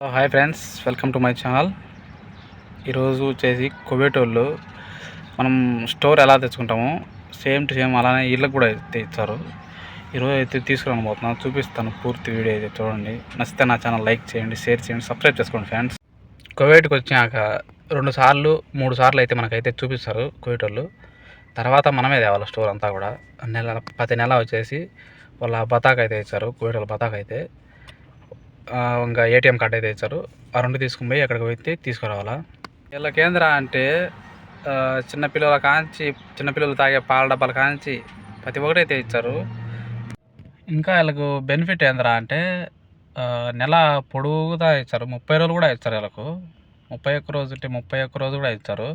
Hi friends welcome to my channel ఈరోజు వచ్చేసి కొబేటోళ్ళు మనం స్టోర్ ఎలా తెచ్చుకుంటామో సేమ్ టు సేమ్ అలానే ఇళ్ళకి కూడా తెచ్చారు. ఈరోజు అయితే తీసుకురకపోతున్నాను చూపిస్తాను పూర్తి వీడియో అయితే చూడండి. నచ్చితే నా ఛానల్ లైక్ చేయండి షేర్ చేయండి సబ్స్క్రైబ్ చేసుకోండి ఫ్రెండ్స్ కువైట్కి వచ్చినాక రెండు సార్లు మూడు సార్లు అయితే మనకైతే చూపిస్తారు కువైట్ వాళ్ళు. తర్వాత మనమే తేవాలి స్టోర్ అంతా కూడా. నెల ప్రతి నెల వచ్చేసి వాళ్ళ బతాకైతే అయితే ఇచ్చారు కువైట్ వాళ్ళ బతాకైతే. అయితే ఇంకా ఏటీఎం కార్డు అయితే ఇచ్చారు. ఆ రెండు తీసుకుని పోయి అక్కడికి పోయి తీసుకురావాలా? వీళ్ళ కేంద్ర అంటే చిన్నపిల్లల కాంచి చిన్నపిల్లలు తాగే పాల డబ్బాల కాంచి ప్రతి ఒక్కటి అయితే ఇచ్చారు. ఇంకా వీళ్ళకు బెనిఫిట్ ఏంద్రా అంటే నెల పొడుగుదా ఇచ్చారు. ముప్పై రోజులు కూడా ఇచ్చారు వీళ్ళకు ముప్పై ఒక్క రోజు ఉంటే ముప్పై ఒక్క రోజు కూడా ఇచ్చారు.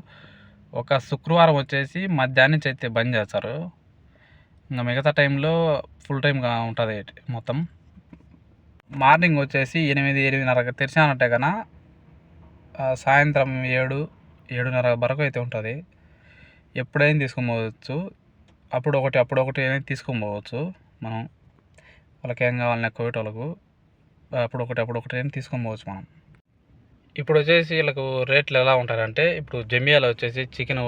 ఒక శుక్రవారం వచ్చేసి మధ్యాహ్నం నుంచి అయితే బంద్ చేస్తారు. ఇంకా మిగతా టైంలో ఫుల్ టైమ్గా ఉంటుంది మొత్తం. మార్నింగ్ వచ్చేసి ఎనిమిది ఎనిమిదిన్నర తెరిచానంటే కన సాయంత్రం ఏడు ఏడున్నర వరకు అయితే ఉంటుంది. ఎప్పుడైనా తీసుకొని పోవచ్చు. అప్పుడు ఒకటి అప్పుడు ఒకటి అనేది తీసుకొని పోవచ్చు మనం. వాళ్ళకి ఏం కావాలనే కోవిడ్ వాళ్ళకు అప్పుడు ఒకటి అప్పుడు ఒకటి అయినా తీసుకొని పోవచ్చు మనం. ఇప్పుడు వచ్చేసి వీళ్ళకు రేట్లు ఎలా ఉంటారంటే ఇప్పుడు జమియాలో వచ్చేసి చికెన్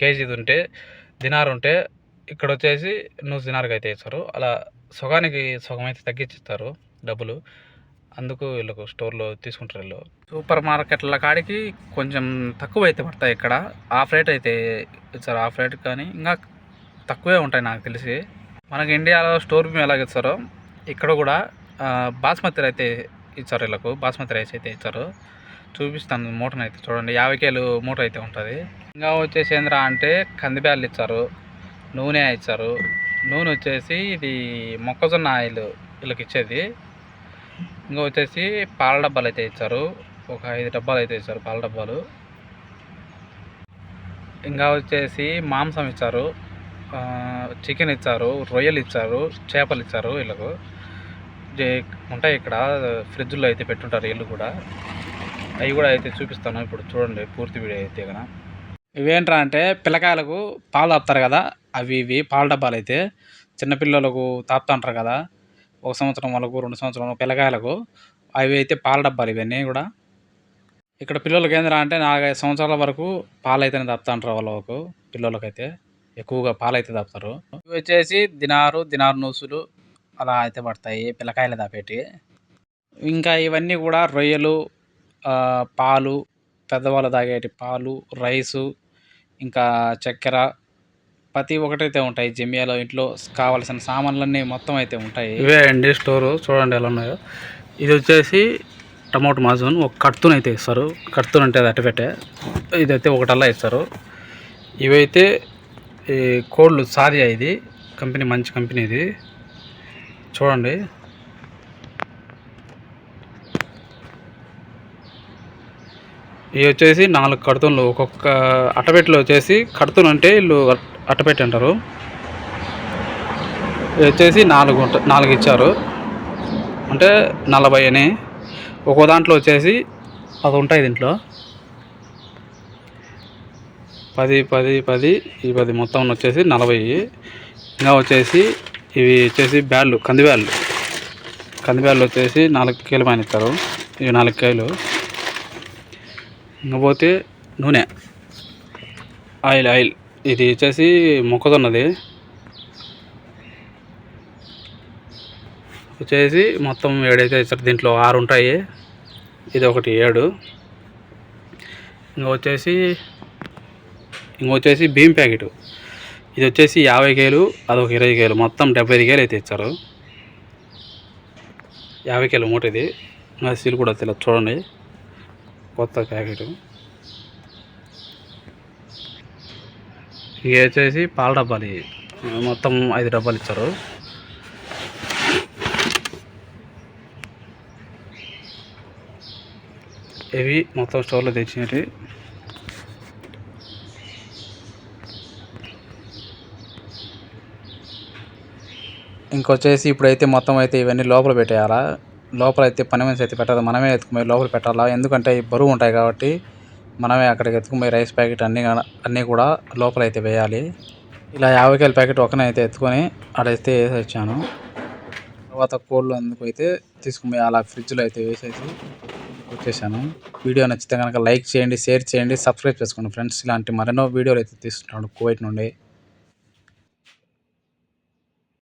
కేజీది ఉంటే దినారు ఉంటే ఇక్కడ వచ్చేసి నూరు దినార్కి అయితే ఇస్తారు. అలా సగానికి సగం అయితే తగ్గించిస్తారు డబ్బులు. అందుకు వీళ్ళకు స్టోర్లో తీసుకుంటారు వీళ్ళు. సూపర్ మార్కెట్ల కాడికి కొంచెం తక్కువ అయితే పడతాయి ఇక్కడ. హాఫ్ రేట్ అయితే ఇచ్చారు హాఫ్ రేట్ కానీ ఇంకా తక్కువే ఉంటాయి నాకు తెలిసి. మనకి ఇండియాలో స్టోర్ రూమ్ ఎలాగ ఇస్తారో ఇక్కడ కూడా బాస్మతి అయితే ఇచ్చారు వీళ్ళకు. బాస్మతి రైస్ అయితే ఇచ్చారు. చూపిస్తాను మూటను అయితే చూడండి. యాభై కేలు మూట అయితే ఉంటుంది. ఇంకా వచ్చేసి ఏంద్రా అంటే కందిబ్యాలు ఇచ్చారు. నూనె ఇచ్చారు. నూనె వచ్చేసి ఇది మొక్కజొన్న ఆయిల్ వీళ్ళకి ఇచ్చేది. ఇంకా వచ్చేసి పాల డబ్బాలు అయితే ఇచ్చారు. ఒక ఐదు డబ్బాలు అయితే ఇచ్చారు పాల డబ్బాలు. ఇంకా వచ్చేసి మాంసం ఇచ్చారు. చికెన్ ఇచ్చారు రొయ్యలు ఇచ్చారు చేపలు ఇచ్చారు వీళ్ళకు. ఉంటాయి ఇక్కడ ఫ్రిడ్జ్లో అయితే పెట్టుంటారు వీళ్ళు కూడా. అవి కూడా అయితే చూపిస్తాను ఇప్పుడు చూడండి పూర్తి వీడియో అయితే కదా ఇవేంట్రా అంటే పిల్లకాయలకు పాలు తాపుతారు కదా అవి ఇవి పాల డబ్బాలు అయితే చిన్నపిల్లలకు తాపుతా ఉంటారు కదా ఒక సంవత్సరం వాళ్ళకు రెండు సంవత్సరం పిల్లకాయలకు అవి అయితే పాల డబ్బాలు ఇవన్నీ కూడా. ఇక్కడ పిల్లలకి ఏందిరా అంటే నాలుగైదు సంవత్సరాల వరకు పాలు అయితేనే తాపుతూ ఉంటారు వాళ్ళకు పిల్లలకైతే ఎక్కువగా పాలు అయితే తాపుతారు. ఇవి వచ్చేసి దినారు దినారు నూసులు అలా అయితే పడతాయి పిల్లకాయలు దాపేటి ఇంకా ఇవన్నీ కూడా రొయ్యలు పాలు పెద్దవాళ్ళు తాగేటి పాలు రైసు ఇంకా చక్కెర ప్రతి ఒకటైతే ఉంటాయి. జమియాలో ఇంట్లో కావాల్సిన సామాన్లన్నీ మొత్తం అయితే ఉంటాయి. ఇవే అండి స్టోరు. చూడండి ఎలా ఉన్నాయో. ఇది వచ్చేసి టమాటో మాజూన్. ఒక కర్తూన్ అయితే ఇస్తారు. కర్తూన్ అంటే అది అట్టపెట్టే ఇదైతే ఒకటల్లా ఇస్తారు. ఇవైతే ఈ కోళ్ళు సారియా ఇది. కంపెనీ మంచి కంపెనీ ఇది. చూడండి. ఇవి వచ్చేసి నాలుగు కడుతున్లు. ఒక్కొక్క అట్టపెట్టెలు వచ్చేసి కడుతులు అంటే వీళ్ళు అట్టపెట్టి అంటారు. ఇవి వచ్చేసి నాలుగు నాలుగు ఇచ్చారు. అంటే నలభై అని. ఒక్కో దాంట్లో వచ్చేసి అది ఉంటాయి దీంట్లో. పది పది పది ఈ పది మొత్తం వచ్చేసి నలభై. ఇంకా వచ్చేసి ఇవి వచ్చేసి బ్యాళ్ళు కంది బ్యాళ్ళు. కంది బ్యాళ్ళు వచ్చేసి నాలుగు కేలు పైన ఇస్తారు. ఇవి నాలుగు కేలు. ఇకపోతే నూనె. Oil oil. ఇది వచ్చేసి మొక్కజొన్నది. వచ్చేసి మొత్తం ఏడైతే ఇస్తారు దీంట్లో ఆరు ఉంటాయి. ఇది ఒకటి ఏడు. ఇంకా వచ్చేసి ఇంక వచ్చేసి భీమ్ ప్యాకెట్. ఇది వచ్చేసి యాభై కేలు అదొక ఇరవై కేలు. మొత్తం డెబ్బై ఐదు కేలు అయితే ఇచ్చారు. యాభై కేలు మూట ఇది ఇంకా కూడా తెలియదు చూడండి. కొత్త ప్యాకెట్ ఇవి వచ్చేసి పాల డబ్బాలు. మొత్తం ఐదు డబ్బాలు ఇచ్చారు. ఇవి మొత్తం స్టోర్లో తెచ్చినవి. ఇంకొచ్చేసి ఇప్పుడైతే మొత్తం అయితే ఇవన్నీ లోపల పెట్టేయాలా? లోపల అయితే పని మనిషి అయితే పెట్టాలి మనమే ఎత్తుకుపోయి లోపల పెట్టాలా? ఎందుకంటే బరువు ఉంటాయి కాబట్టి మనమే అక్కడికి ఎత్తుకుపోయి రైస్ ప్యాకెట్ అన్నీ అన్నీ కూడా లోపల అయితే వేయాలి. ఇలా యాభై కేల ప్యాకెట్ ఒకనే అయితే ఎత్తుకొని ఆడైతే వేసి వచ్చాను తర్వాత కోళ్ళు అందుకు అయితే తీసుకుపోయి అలా ఫ్రిడ్జ్లో అయితే వేసేసి వచ్చేసాను. వీడియో నచ్చితే కనుక లైక్ చేయండి షేర్ చేయండి సబ్స్క్రైబ్ చేసుకోండి ఫ్రెండ్స్. ఇలాంటి మరెన్నో వీడియోలు అయితే తీస్తున్నాడు కువైట్ నుండి.